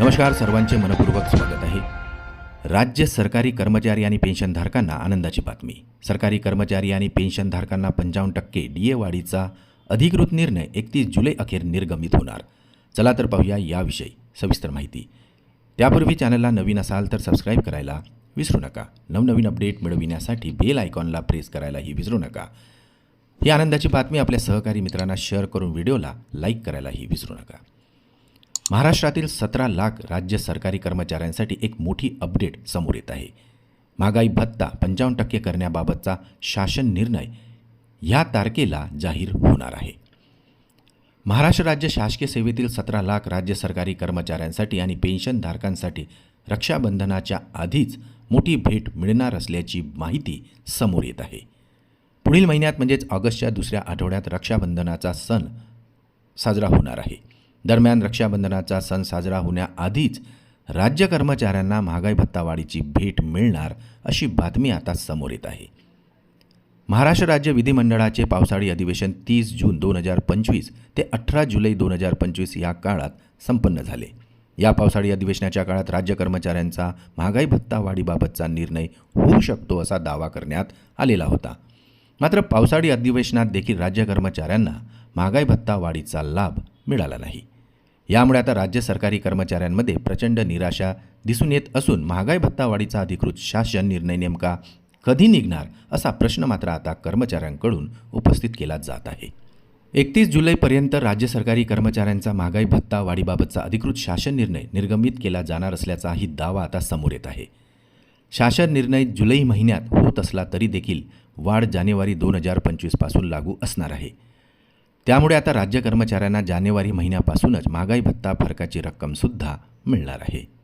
नमस्कार सर्वांचे मनपूर्वक स्वागत आहे. राज्य सरकारी कर्मचारी आणि पेन्शनधारकांना आनंदाची बातमी. सरकारी कर्मचारी आणि पेन्शनधारकांना पंचावन्न टक्के डी ए वाढीचा अधिकृत निर्णय एकतीस जुलै अखेर निर्गमित होणार. चला तर पाहूया याविषयी सविस्तर माहिती. त्यापूर्वी चॅनलला नवीन असाल तर सबस्क्राईब करायला विसरू नका. नवनवीन अपडेट मिळविण्यासाठी बेल आयकॉनला प्रेस करायलाही विसरू नका. ही आनंदाची बातमी आपल्या सहकारी मित्रांना शेअर करून व्हिडिओला लाईक करायलाही विसरू नका. महाराष्ट्रातील सतरा लाख राज्य सरकारी कर्मचाऱ्यांसाठी एक मोठी अपडेट समोर येत आहे. महागाई भत्ता पंचावन्न टक्के करण्याबाबतचा शासन निर्णय ह्या तारखेला जाहीर होणार आहे. महाराष्ट्र राज्य शासकीय सेवेतील सतरा लाख राज्य सरकारी कर्मचाऱ्यांसाठी आणि पेन्शनधारकांसाठी रक्षाबंधनाच्या आधीच मोठी भेट मिळणार असल्याची माहिती समोर येत आहे. पुढील महिन्यात म्हणजेच ऑगस्टच्या दुसऱ्या आठवड्यात रक्षाबंधनाचा सण साजरा होणार आहे. दरम्यान रक्षाबंधनाचा सण साजरा होण्याआधीच राज्य कर्मचाऱ्यांना महागाई भत्तावाढीची भेट मिळणार अशी बातमी आता समोर येत आहे. महाराष्ट्र राज्य विधिमंडळाचे पावसाळी अधिवेशन तीस जून दोन हजार पंचवीस ते अठरा जुलै दोन हजार पंचवीस या काळात संपन्न झाले. या पावसाळी अधिवेशनाच्या काळात राज्य कर्मचाऱ्यांचा महागाई भत्ता वाढीबाबतचा निर्णय होऊ शकतो असा दावा करण्यात आलेला होता. मात्र पावसाळी अधिवेशनात देखील राज्य कर्मचाऱ्यांना महागाई भत्ता वाढीचा लाभ मिळाला नाही. यामुळे आता राज्य सरकारी कर्मचाऱ्यांमध्ये प्रचंड निराशा दिसून येत असून महागाई भत्ता वाढीचा अधिकृत शासन निर्णय नेमका कधी निघणार असा प्रश्न मात्र आता कर्मचाऱ्यांकडून उपस्थित केला जात आहे. एकतीस जुलैपर्यंत राज्य सरकारी कर्मचाऱ्यांचा महागाई भत्ता वाढीबाबतचा अधिकृत शासन निर्णय निर्गमित केला जाणार असल्याचाही दावा आता समोर येत आहे. शासन निर्णय जुलै महिन्यात होत असला तरी देखील वाढ जानेवारी दोन हजार पंचवीसपासून लागू असणार आहे. त्यामुळे आता राज्य कर्मचाऱ्यांना जानेवारी महिन्यापासूनच महागाई भत्ता फरकाची रक्कमसुद्धा मिळणार आहे.